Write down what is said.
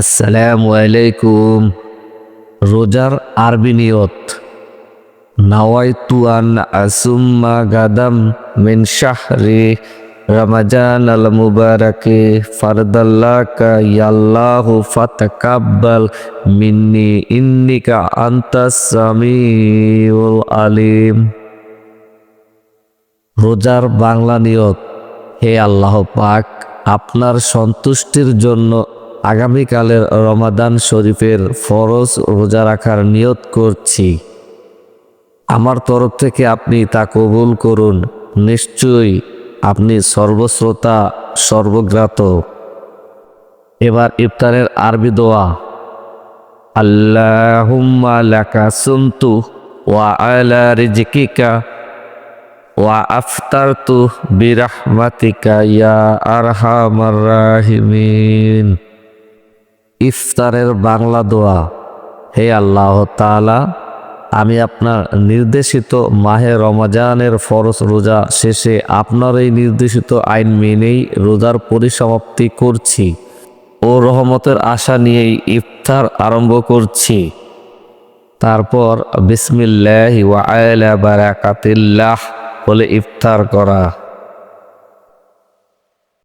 আসসালামু আলাইকুম। রোজার আরবি নিয়ত। নাওয়াইতু আন আসুম্মা গাদাম মিন শাহরি রমজান আল মুবারকে ফারদাল্লাকা ইয়াল্লাহু ফাতাকাব্বাল মিন্নি ইন্নিকা আনতাস সামিউল আলিম। রোজার বাংলা নিয়ত, হে আল্লাহ পাক, আপনার সন্তুষ্টির জন্য আগামীকালের রমাদান শরীফের ফরজ রোজা রাখার নিয়ত করছি। আমার তরফ থেকে আপনি তা কবুল করুন। নিশ্চয়ই আপনি সর্বশ্রোতা সর্বজ্ঞাত এবার ইফতারের আরবি দোয়া। আল্লাহুম্মা লাকা সুমতু ওয়া আলা রিজকিকা ওয়া আফতারতু বিরাহমাতিকা ইয়া আরহামার রাহিমিন। ইফতারের বাংলা দোয়া। হে আল্লাহ তাআলা, আমি আপনার নির্দেশিত মাহে রমাজানের ফরজ রোজা শেষে আপনার এই নির্দেশিত আইন মেনেই রোজার পরিসমাপ্তি করছি ও রহমতের আশা নিয়েই ইফতার আরম্ভ করছি। তারপর বিসমিল্লাহ ওয়া আলা বারাকাতিল্লাহ বলে ইফতার করা।